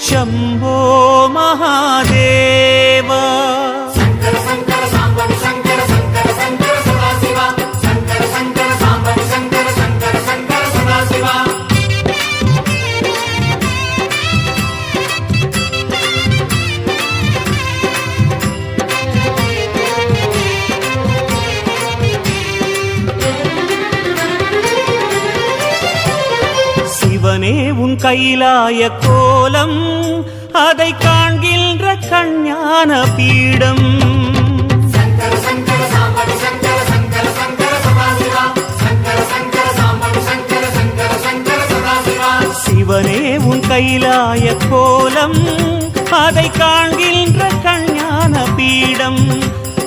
शम्भो महादेव। சிவனே உன் கைலாய கோலம் அதை காண்கின்ற கஞ்ஞான பீடம். சிவனே உன் கைலாய கோலம் அதை காண்கின்ற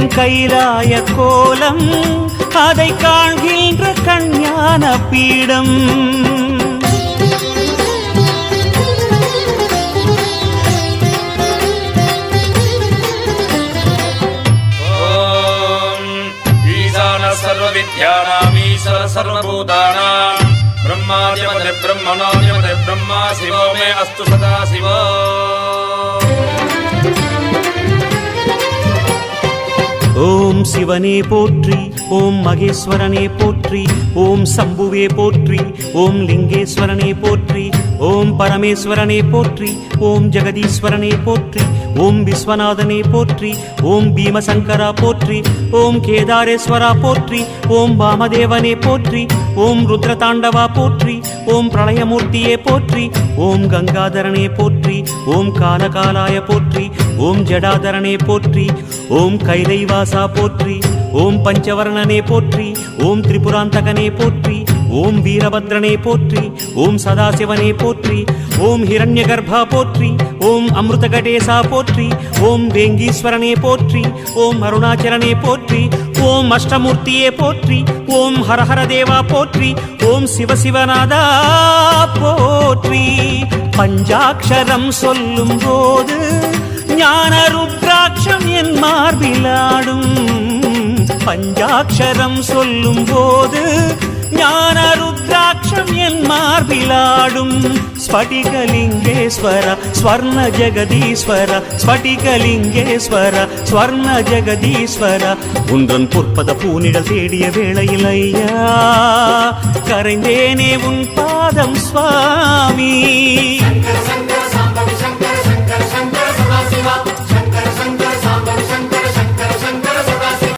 உன் கைலாய கோலம் அதை காண்கின்ற கஞ்ஞான பீடம் ॐ ईशान सर्वविद्यानामीश्वर सर्वभूतानां ब्रह्मादिपदे ब्रह्मणोऽधिपदे ब्रह्मा शिवो मे अस्तु सदा शिवो ஓம் சிவனே போற்றி ஓம் மகேஸ்வரனே போற்றி ஓம் சம்புவே போற்றி ஓம் லிங்கேஸ்வரனே போற்றி ஓம் பரமேஸ்வரனே போற்றி ஓம் ஜெகதீஸ்வரனே போற்றி ஓம் விஸ்வநாதனே போற்றி ஓம் பீமசங்கரா போற்றி ஓம் கேதாரேஸ்வரா போற்றி ஓம் வாமதேவனே போற்றி ஓம் ருத்ரதாண்டவா போற்றி ஓம் பிரளயமூர்த்தியே போற்றி ஓம் கங்காதரனே போற்றி ஓம் காலகாலாய போற்றி ஓம் ஜடாதரனே போற்றி ஓம் கைலைவாசா போற்றி ஓம் பஞ்சவர்ணனே போற்றி ஓம் திரிபுராந்தகனே போற்றி ஓம் வீரபத்ரனே போற்றி ஓம் சதாசிவனே போற்றி ஓம் ஹிரண்ய கர்ப்பா போற்றி ஓம் அமிர்த கடேசா போற்றி ஓம் வேங்கீஸ்வரனே போற்றி ஓம் அருணாச்சலனே போற்றி ஓம் அஷ்டமூர்த்தியே போற்றி ஓம் ஹரஹர தேவா போற்றி ஓம் சிவசிவநாதா போற்றி. பஞ்சாட்சரம் சொல்லும் போது ஞான ருத்ராட்சம் என் மார்பிலாடும் பஞ்சாட்சரம் சொல்லும் போது மார்பிலாடும் ஸ்படிகலிங்கேஸ்வர ஸ்வர்ண ஜெகதீஸ்வர ஸ்படிகலிங்கேஸ்வர ஸ்வர்ண ஜெகதீஸ்வர. உன்றன் பொற்பத பூனிடல் தேடிய வேளையில் ஐயா கரைந்தேனே உன் பாதம் சுவாமி.